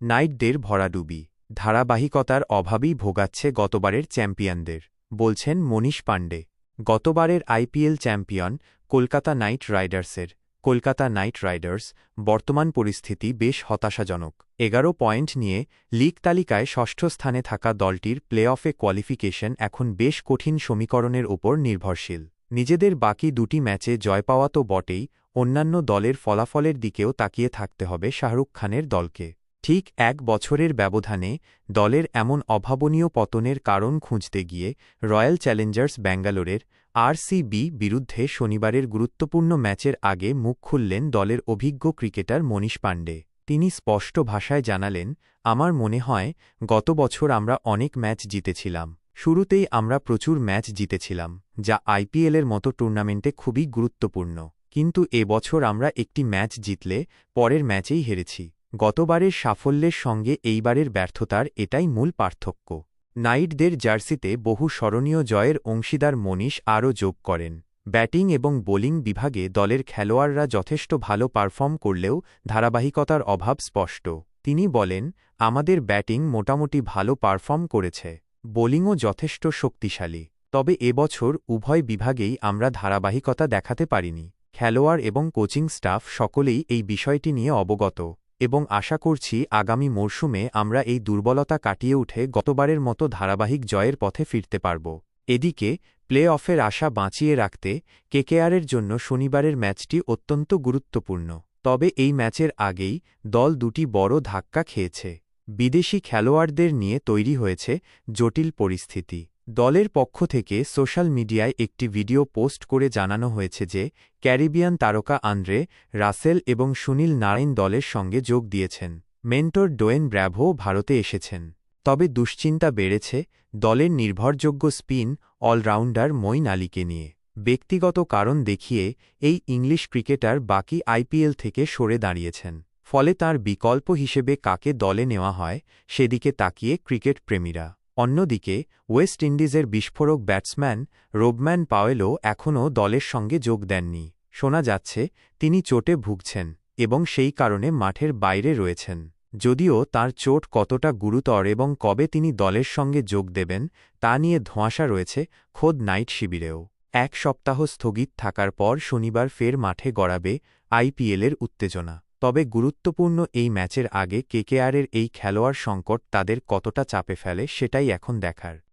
নাইটদের ভরাডুবি, ধারাবাহিকতার অভাবই ভোগাচ্ছে গতবারের চ্যাম্পিয়নদের, বলছেন মনীষ পাণ্ডে। গতবারের আইপিএল চ্যাম্পিয়ন কলকাতা নাইট রাইডার্সের, কলকাতা নাইট রাইডার্স, বর্তমান পরিস্থিতি বেশ হতাশাজনক। এগারো পয়েন্ট নিয়ে লিগ তালিকায় ষষ্ঠ স্থানে থাকা দলটির প্লে অফে কোয়ালিফিকেশন এখন বেশ কঠিন সমীকরণের ওপর নির্ভরশীল। নিজেদের বাকি দুটি ম্যাচে জয় পাওয়া তো বটেই, অন্যান্য দলের ফলাফলের দিকেও তাকিয়ে থাকতে হবে শাহরুখ খানের দলকে। ঠিক এক বছরের ব্যবধানে দলের এমন অভাবনীয় পতনের কারণ খুঁজতে গিয়ে রয়্যাল চ্যালেঞ্জার্স ব্যাঙ্গালোরের আরসিবি বিরুদ্ধে শনিবারের গুরুত্বপূর্ণ ম্যাচের আগে মুখ খুললেন দলের অভিজ্ঞ ক্রিকেটার মনীষ পাণ্ডে। তিনি স্পষ্ট ভাষায় জানালেন, আমার মনে হয়, গত বছর আমরা অনেক ম্যাচ জিতেছিলাম। শুরুতেই আমরা প্রচুর ম্যাচ জিতেছিলাম, যা আইপিএলের মতো টুর্নামেন্টে খুবই গুরুত্বপূর্ণ। কিন্তু এবছর আমরা একটি ম্যাচ জিতলে পরের ম্যাচেই হেরেছি। গতবারের সাফল্যের সঙ্গে এইবারের ব্যর্থতার এটাই মূল পার্থক্য। নাইটদের জার্সিতে বহু স্মরণীয় জয়ের অংশীদার মনীষ আরও যোগ করেন। ব্যাটিং এবং বোলিং বিভাগে দলের খেলোয়াড়রা যথেষ্ট ভালো পারফর্ম করলেও ধারাবাহিকতার অভাব স্পষ্ট। তিনি বলেন, আমাদের ব্যাটিং মোটামুটি ভালো পারফর্ম করেছে। বোলিংও যথেষ্ট শক্তিশালী। তবে এবছর উভয় বিভাগেই আমরা ধারাবাহিকতা দেখাতে পারিনি। খেলোয়াড় এবং কোচিং স্টাফ সকলেই এই বিষয়টি নিয়ে অবগত। এবং আশা করছি আগামী মরশুমে আমরা এই দুর্বলতা কাটিয়ে উঠে গতবারের মতো ধারাবাহিক জয়ের পথে ফিরতে পারব। এদিকে প্লে অফের আশা বাঁচিয়ে রাখতে কেকেআরের জন্য শনিবারের ম্যাচটি অত্যন্ত গুরুত্বপূর্ণ। তবে এই ম্যাচের আগেই দল দুটি বড় ধাক্কা খেয়েছে। বিদেশি খেলোয়াড়দের নিয়ে তৈরি হয়েছে জটিল পরিস্থিতি। দলের পক্ষ থেকে সোশ্যাল মিডিয়ায় একটি ভিডিও পোস্ট করে জানানো হয়েছে যে, ক্যারিবিয়ান তারকা আন্দ্রে রাসেল এবং সুনীল নারায়ণ দলের সঙ্গে যোগ দিয়েছেন। মেন্টর ডোয়েন ব্র্যাভো ভারতে এসেছেন। তবে দুশ্চিন্তা বেড়েছে দলের নির্ভরযোগ্য স্পিন অলরাউন্ডার মইন আলীকে নিয়ে। ব্যক্তিগত কারণ দেখিয়ে এই ইংলিশ ক্রিকেটার বাকি আইপিএল থেকে সরে দাঁড়িয়েছেন। ফলে তার বিকল্প হিসেবে কাকে দলে নেওয়া হয় সেদিকে তাকিয়ে ক্রিকেট প্রেমীরা। অন্যদিকে, ওয়েস্ট ইন্ডিজের বিস্ফোরক ব্যাটসম্যান রোবম্যান পাওয়েলও এখনও দলের সঙ্গে যোগ দেননি। শোনা যাচ্ছে, তিনি চোটে ভুগছেন এবং সেই কারণে মাঠের বাইরে রয়েছেন। যদিও তার চোট কতটা গুরুতর এবং কবে তিনি দলের সঙ্গে যোগ দেবেন, তা নিয়ে ধোঁয়াশা রয়েছে খোদ নাইট শিবিরেও। এক সপ্তাহ স্থগিত থাকার পর শনিবার ফের মাঠে গড়াবে আইপিএলের উত্তেজনা। তবে গুরুত্বপূর্ণ এই ম্যাচের আগে কেকেআরের এই খেলোয়াড় সংকট তাদের কতটা চাপে ফেলে সেটাই এখন দেখার।